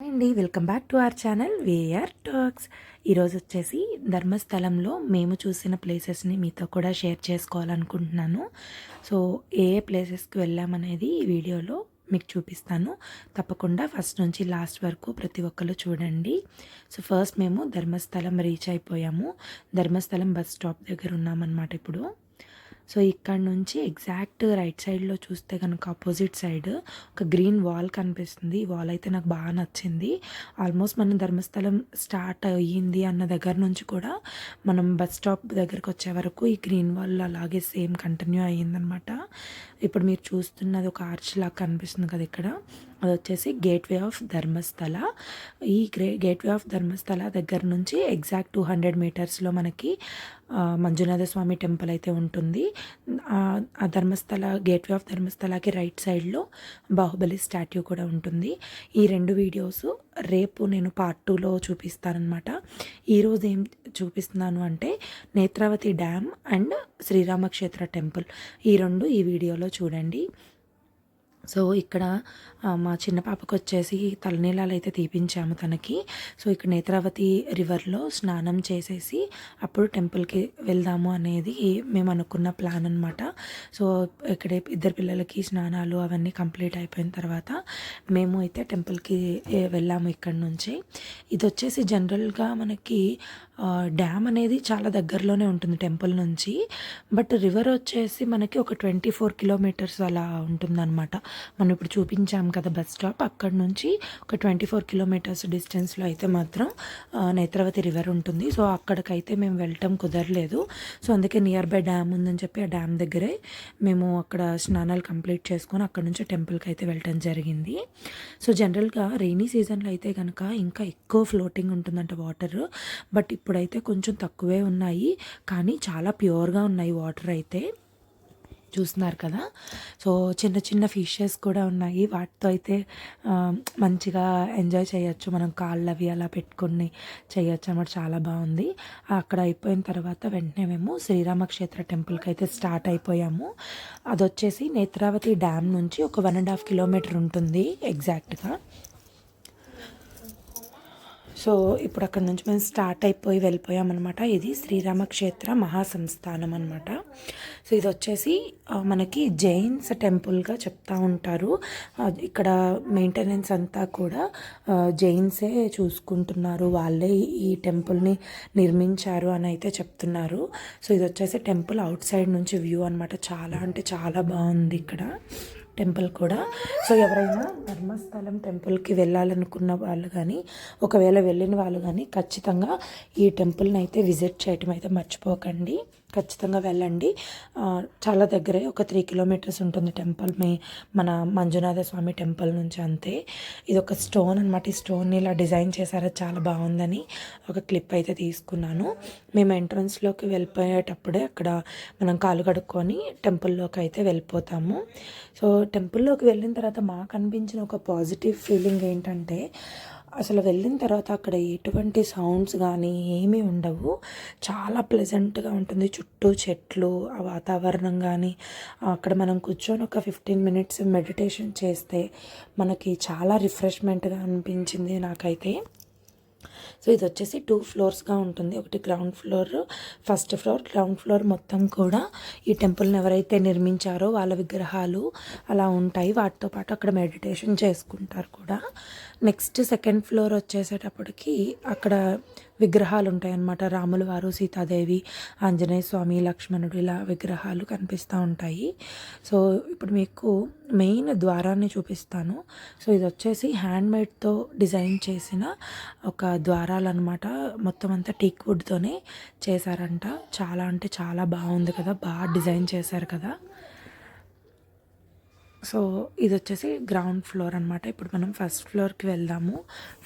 అండి welcome back to our channel we are talks. ఈరోజు వచ్చేసి ధర్మస్థలంలో మేము చూసిన ప్లేసెస్ని మీతో కూడా షేర్ చేసుకోవాలనుకుంటున్నాను. సో ఏ ఏ ప్లేసెస్కి వెళ్ళామనేది ఈ వీడియోలో మీకు చూపిస్తాను. తప్పకుండా ఫస్ట్ నుంచి లాస్ట్ వరకు ప్రతి ఒక్కరు చూడండి. సో ఫస్ట్ మేము ధర్మస్థలం రీచ్ అయిపోయాము. ధర్మస్థలం బస్ స్టాప్ దగ్గర ఉన్నామన్నమాట ఇప్పుడు. సో ఇక్కడ నుంచి ఎగ్జాక్ట్ రైట్ సైడ్లో చూస్తే కనుక ఆపోజిట్ సైడ్ ఒక గ్రీన్ వాల్ కనిపిస్తుంది. ఈ వాల్ అయితే నాకు బాగా నచ్చింది. ఆల్మోస్ట్ మన ధర్మస్థలం స్టార్ట్ అయ్యింది అన్న దగ్గర నుంచి కూడా మనం బస్ స్టాప్ దగ్గరకు వచ్చే వరకు ఈ గ్రీన్ వాల్ అలాగే సేమ్ కంటిన్యూ అయ్యిందనమాట ఇప్పుడు మీరు చూస్తున్నది ఒక ఆర్చ్ లాగా కనిపిస్తుంది కదా ఇక్కడ. అది వచ్చేసి గేట్వే ఆఫ్ ధర్మస్థల ఈ గ్రే గేట్వే ఆఫ్ ధర్మస్థల దగ్గర నుంచి ఎగ్జాక్ట్ టూ హండ్రెడ్ మీటర్స్లో మనకి మంజునాథ స్వామి టెంపుల్ అయితే ఉంటుంది. ఆ ధర్మస్థల గేట్వే ఆఫ్ ధర్మస్థలకి రైట్ సైడ్లో బాహుబలి స్టాట్యూ కూడా ఉంటుంది. ఈ రెండు వీడియోస్ రేపు నేను పార్ట్ టూలో చూపిస్తానమాట ఈరోజు ఏం చూపిస్తున్నాను అంటే Netravati dam and Shri Ramakshetra temple ఈ రెండు ఈ వీడియోలో చూడండి. సో ఇక్కడ మా చిన్న పాపకు వచ్చేసి తలనీలాలు అయితే తీపించాము తనకి. సో ఇక్కడ నేత్రావతి రివర్లో స్నానం చేసేసి అప్పుడు టెంపుల్కి వెళ్దాము అనేది మేము అనుకున్న ప్లాన్ అనమాట సో ఇక్కడ ఇద్దరు పిల్లలకి స్నానాలు అవన్నీ కంప్లీట్ అయిపోయిన తర్వాత మేము అయితే టెంపుల్కి వెళ్ళాము ఇక్కడ నుంచి ఇది వచ్చేసి జనరల్గా మనకి డ్యామ్ అనేది చాలా దగ్గరలోనే ఉంటుంది టెంపుల్ నుంచి. బట్ రివర్ వచ్చేసి మనకి ఒక ట్వంటీ ఫోర్ కిలోమీటర్స్ అలా ఉంటుందన్నమాట. మనం ఇప్పుడు చూపించాం కదా బస్ స్టాప్. అక్కడ నుంచి ఒక ట్వంటీ ఫోర్ కిలోమీటర్స్ డిస్టెన్స్లో అయితే మాత్రం నేత్రవతి రివర్ ఉంటుంది. సో అక్కడికైతే మేము వెళ్ళటం కుదరలేదు. సో అందుకే నియర్ బై డ్యామ్ ఉందని చెప్పి ఆ డ్యామ్ దగ్గరే మేము అక్కడ స్నానాలు కంప్లీట్ చేసుకొని అక్కడ నుంచి టెంపుల్కి అయితే వెళ్ళటం జరిగింది. సో జనరల్గా రెయినీ సీజన్లో అయితే కనుక ఇంకా ఎక్కువ ఫ్లోటింగ్ ఉంటుందంట వాటర్. బట్ ఇప్పుడైతే కొంచెం తక్కువే ఉన్నాయి. కానీ చాలా ప్యూర్గా ఉన్నాయి వాటర్ అయితే. చూస్తున్నారు కదా? సో చిన్న చిన్న ఫిషెస్ కూడా ఉన్నాయి. వాటితో అయితే మంచిగా ఎంజాయ్ చేయొచ్చు. మనం కాళ్ళు అవి అలా పెట్టుకొని చేయొచ్చు అన్నమాట. చాలా బాగుంది. అక్కడ అయిపోయిన తర్వాత వెంటనే మేము శ్రీరామక్షేత్ర టెంపుల్కి అయితే స్టార్ట్ అయిపోయాము. అది వచ్చేసి నేత్రావతి డ్యామ్ నుంచి ఒక వన్ అండ్ హాఫ్ కిలోమీటర్ ఉంటుంది ఎగ్జాక్ట్గా. సో ఇప్పుడు అక్కడ నుంచి మేము స్టార్ట్ అయిపోయి వెళ్ళిపోయామన్నమాట. ఇది శ్రీరామక్షేత్ర మహాసంస్థానం అనమాట సో ఇది వచ్చేసి మనకి జైన్స్ టెంపుల్గా చెప్తా ఉంటారు. ఇక్కడ మెయింటెనెన్స్ అంతా కూడా జైన్సే చూసుకుంటున్నారు. వాళ్ళే ఈ టెంపుల్ని నిర్మించారు అని అయితే చెప్తున్నారు. సో ఇది వచ్చేసి టెంపుల్ అవుట్ సైడ్ నుంచి వ్యూ అనమాట చాలా అంటే చాలా బాగుంది ఇక్కడ. టెంపుల్ కూడా. సో ఎవరైనా ధర్మస్థలం టెంపుల్కి వెళ్ళాలనుకున్న వాళ్ళు కానీ ఒకవేళ వెళ్ళిన వాళ్ళు కానీ ఖచ్చితంగా ఈ టెంపుల్ని అయితే విజిట్ చేయటం అయితే మర్చిపోకండి. ఖచ్చితంగా వెళ్ళండి. చాలా దగ్గరే ఒక త్రీ కిలోమీటర్స్ ఉంటుంది టెంపుల్ మీ మన మంజునాథ స్వామి టెంపుల్ నుంచి అంతే. ఇది ఒక స్టోన్ అనమాట ఈ స్టోన్ని ఇలా డిజైన్ చేశారో. చాలా బాగుందని ఒక క్లిప్ అయితే తీసుకున్నాను. మేము ఎంట్రన్స్లోకి వెళ్ళిపోయేటప్పుడే అక్కడ మనం కాలు కడుక్కొని టెంపుల్లోకి అయితే వెళ్ళిపోతాము. సో టెంపుల్లోకి వెళ్ళిన తర్వాత మాకు అనిపించిన ఒక పాజిటివ్ ఫీలింగ్ ఏంటంటే అసలు వెళ్ళిన తర్వాత అక్కడ ఎటువంటి సౌండ్స్ కానీ ఏమీ ఉండవు. చాలా ప్లెజెంట్గా ఉంటుంది. చుట్టూ చెట్లు ఆ వాతావరణం కానీ అక్కడ మనం కూర్చొని ఒక ఫిఫ్టీన్ మినిట్స్ మెడిటేషన్ చేస్తే మనకి చాలా రిఫ్రెష్మెంట్గా అనిపించింది నాకైతే. సో ఇది వచ్చేసి టూ ఫ్లోర్స్గా ఉంటుంది. ఒకటి ground floor first floor ground floor మొత్తం కూడా ఈ టెంపుల్ని ఎవరైతే నిర్మించారో వాళ్ళ విగ్రహాలు అలా ఉంటాయి. వాటితో పాటు అక్కడ మెడిటేషన్ చేసుకుంటారు కూడా. నెక్స్ట్ సెకండ్ ఫ్లోర్ వచ్చేసేటప్పటికి అక్కడ విగ్రహాలు ఉంటాయి అన్నమాట రాముల వారు సీతాదేవి ఆంజనేయ స్వామి లక్ష్మణుడు ఇలా విగ్రహాలు కనిపిస్తూ ఉంటాయి. సో ఇప్పుడు మీకు మెయిన్ ద్వారాన్ని చూపిస్తాను. సో ఇది వచ్చేసి హ్యాండ్మేడ్తో డిజైన్ చేసిన ఒక ద్వారాలు అనమాట మొత్తం అంతా టీక్ వుడ్తోనే చేశారంట. చాలా అంటే చాలా బాగుంది కదా. బాగా డిజైన్ చేశారు కదా. సో ఇది వచ్చేసి గ్రౌండ్ ఫ్లోర్ అనమాట ఇప్పుడు మనం ఫస్ట్ ఫ్లోర్కి వెళ్దాము.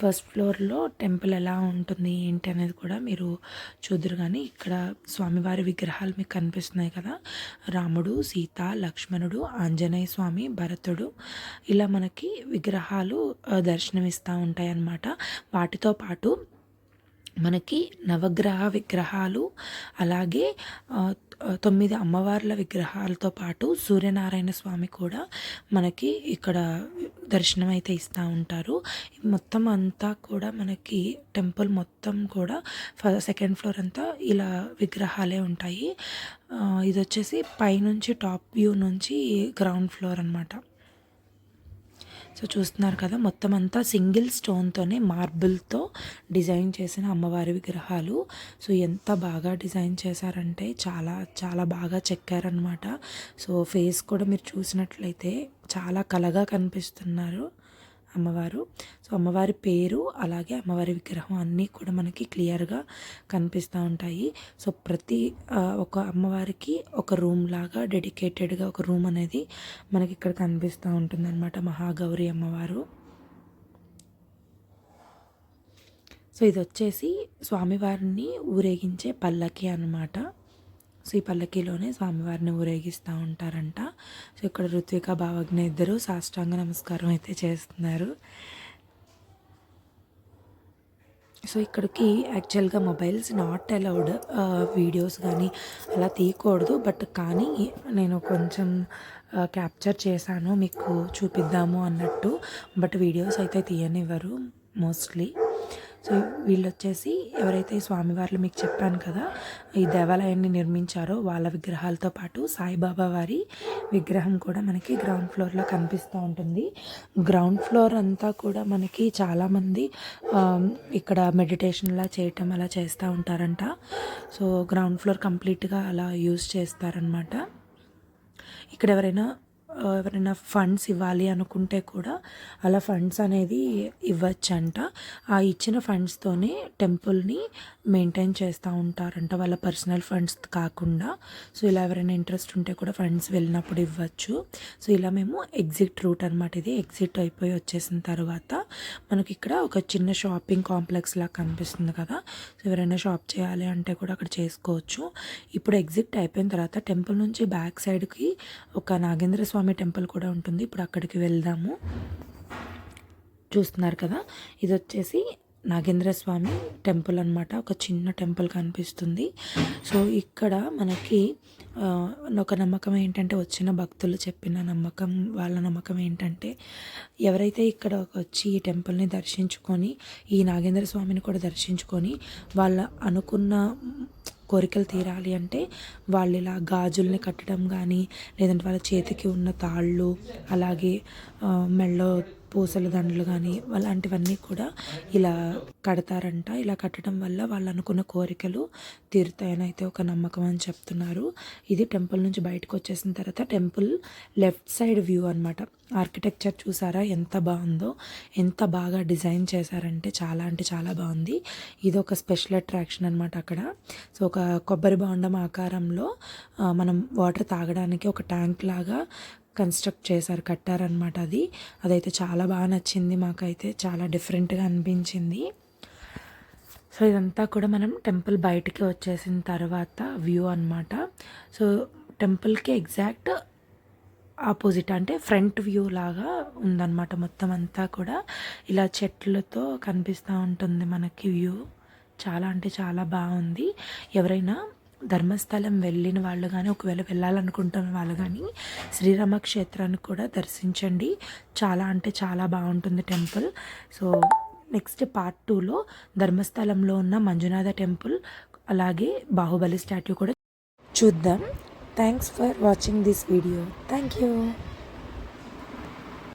ఫస్ట్ ఫ్లోర్లో టెంపుల్ ఎలా ఉంటుంది ఏంటి అనేది కూడా మీరు చూద్దరు కానీ ఇక్కడ స్వామివారి విగ్రహాలు మీకు కనిపిస్తున్నాయి కదా. రాముడు సీత లక్ష్మణుడు ఆంజనేయ స్వామి భరతుడు ఇలా మనకి విగ్రహాలు దర్శనమిస్తూ ఉంటాయి అన్నమాట వాటితో పాటు మనకి నవగ్రహ విగ్రహాలు అలాగే తొమ్మిది అమ్మవార్ల విగ్రహాలతో పాటు సూర్యనారాయణ స్వామి కూడా మనకి ఇక్కడ దర్శనం అయితే ఇస్తూ ఉంటారు. మొత్తం అంతా కూడా మనకి టెంపుల్ మొత్తం కూడా ఫ- సెకండ్ ఫ్లోర్ అంతా ఇలా విగ్రహాలే ఉంటాయి. ఇది వచ్చేసి పైనుంచి టాప్ వ్యూ నుంచి గ్రౌండ్ ఫ్లోర్ అనమాట సో చూస్తున్నారు కదా మొత్తం అంతా సింగిల్ స్టోన్తోనే మార్బుల్తో డిజైన్ చేసిన అమ్మవారి విగ్రహాలు. సో ఎంత బాగా డిజైన్ చేశారంటే చాలా చాలా బాగా చెక్కారనమాట సో ఫేస్ కూడా మీరు చూసినట్లయితే చాలా కలగా కనిపిస్తున్నారు. అమ్మవారు. సో అమ్మవారి పేరు అలాగే అమ్మవారి విగ్రహం అన్నీ కూడా మనకి క్లియర్గా కనిపిస్తూ ఉంటాయి. సో ప్రతి ఒక అమ్మవారికి ఒక రూమ్ లాగా డెడికేటెడ్గా ఒక రూమ్ అనేది మనకి ఇక్కడ కనిపిస్తూ ఉంటుందన్నమాట. మహాగౌరి అమ్మవారు. సో ఇది వచ్చేసి స్వామివారిని ఊరేగించే పల్లకి అనమాట ఈ పల్లకీలోనే స్వామివారిని ఊరేగిస్తూ ఉంటారంట. సో ఇక్కడ ఋత్విక భావజ్ఞ ఇద్దరు సాష్టాంగ నమస్కారం అయితే చేస్తున్నారు. సో ఇక్కడికి యాక్చువల్గా మొబైల్స్ నాట్ అలౌడ్ వీడియోస్ కానీ అలా తీయకూడదు. బట్ కానీ నేను కొంచెం క్యాప్చర్ చేశాను మీకు చూపిద్దాము అన్నట్టు. బట్ వీడియోస్ అయితే తీయనివ్వరు మోస్ట్లీ సో వీళ్ళు వచ్చేసి ఎవరైతే స్వామివార్లు మీకు చెప్పాను కదా ఈ దేవాలయాన్ని నిర్మించారో వాళ్ళ విగ్రహాలతో పాటు సాయిబాబా వారి విగ్రహం కూడా మనకి గ్రౌండ్ ఫ్లోర్లో కనిపిస్తూ ఉంటుంది. గ్రౌండ్ ఫ్లోర్ అంతా కూడా మనకి చాలామంది ఇక్కడ మెడిటేషన్లా చేయటం అలా చేస్తూ ఉంటారంట. సో గ్రౌండ్ ఫ్లోర్ కంప్లీట్గా అలా యూజ్ చేస్తారనమాట ఇక్కడ ఎవరైనా ఎవరైనా ఫండ్స్ ఇవ్వాలి అనుకుంటే కూడా అలా ఫండ్స్ అనేది ఇవ్వచ్చంట. ఆ ఇచ్చిన ఫండ్స్తోనే టెంపుల్ని మెయింటైన్ చేస్తూ ఉంటారంట వాళ్ళ పర్సనల్ ఫండ్స్ కాకుండా. సో ఇలా ఎవరైనా ఇంట్రెస్ట్ ఉంటే కూడా ఫండ్స్ వెళ్ళినప్పుడు ఇవ్వచ్చు. సో ఇలా మేము ఎగ్జిట్ రూట్ అనమాట ఇది. ఎగ్జిట్ అయిపోయి వచ్చేసిన తర్వాత మనకి ఇక్కడ ఒక చిన్న షాపింగ్ కాంప్లెక్స్ లాగా కనిపిస్తుంది కదా. సో ఎవరైనా షాప్ చేయాలి అంటే కూడా అక్కడ చేసుకోవచ్చు. ఇప్పుడు ఎగ్జిట్ అయిపోయిన తర్వాత టెంపుల్ నుంచి బ్యాక్ సైడ్కి ఒక నాగేంద్ర స్వామి స్వామి టెంపుల్ కూడా ఉంటుంది. ఇప్పుడు అక్కడికి వెళ్దాము. చూస్తున్నారు కదా? ఇది వచ్చేసి నాగేంద్ర స్వామి టెంపుల్ అనమాట ఒక చిన్న టెంపుల్ కనిపిస్తుంది. సో ఇక్కడ మనకి ఒక నమ్మకం ఏంటంటే వచ్చిన భక్తులు చెప్పిన నమ్మకం వాళ్ళ నమ్మకం ఏంటంటే ఎవరైతే ఇక్కడ వచ్చి ఈ టెంపుల్ని దర్శించుకొని ఈ నాగేంద్ర స్వామిని కూడా దర్శించుకొని వాళ్ళ అనుకున్న కోరికలు తీరాలి అంటే వాళ్ళు ఇలా గాజుల్ని కట్టడం కానీ లేదంటే వాళ్ళ చేతికి ఉన్న తాళ్ళు అలాగే మెళ్ళో పూసల దండలు కానీ అలాంటివన్నీ కూడా ఇలా కడతారంట. ఇలా కట్టడం వల్ల వాళ్ళు అనుకున్న కోరికలు తీరుతాయని అయితే ఒక నమ్మకం అని చెప్తున్నారు. ఇది టెంపుల్ నుంచి బయటకు వచ్చేసిన తర్వాత టెంపుల్ లెఫ్ట్ సైడ్ వ్యూ అనమాట ఆర్కిటెక్చర్ చూసారా ఎంత బాగుందో ఎంత బాగా డిజైన్ చేశారంటే చాలా అంటే చాలా బాగుంది. ఇది ఒక స్పెషల్ అట్రాక్షన్ అనమాట అక్కడ. సో ఒక కొబ్బరి బాండం ఆకారంలో మనం వాటర్ తాగడానికి ఒక ట్యాంక్ లాగా కన్స్ట్రక్ట్ చేశారు కట్టారనమాట అది. అదైతే చాలా బాగా నచ్చింది మాకైతే. చాలా డిఫరెంట్గా అనిపించింది. సో ఇదంతా కూడా మనం టెంపుల్ బయటికి వచ్చేసిన తర్వాత వ్యూ అనమాట సో టెంపుల్కి ఎగ్జాక్ట్ ఆపోజిట్ అంటే ఫ్రంట్ వ్యూ లాగా ఉందన్నమాట మొత్తం అంతా కూడా. ఇలా చెట్లతో కనిపిస్తూ ఉంటుంది మనకి వ్యూ చాలా అంటే చాలా బాగుంది. ఎవరైనా ధర్మస్థలం వెళ్ళిన వాళ్ళు కానీ ఒకవేళ వెళ్ళాలనుకుంటున్న వాళ్ళు కానీ శ్రీరామ క్షేత్రాన్ని కూడా దర్శించండి. చాలా అంటే చాలా బాగుంటుంది టెంపుల్. సో నెక్స్ట్ పార్ట్ టూలో ధర్మస్థలంలో ఉన్న మంజునాథ టెంపుల్ అలాగే బాహుబలి స్టాట్యూ కూడా చూద్దాం. Thanks for watching this video. Thank you.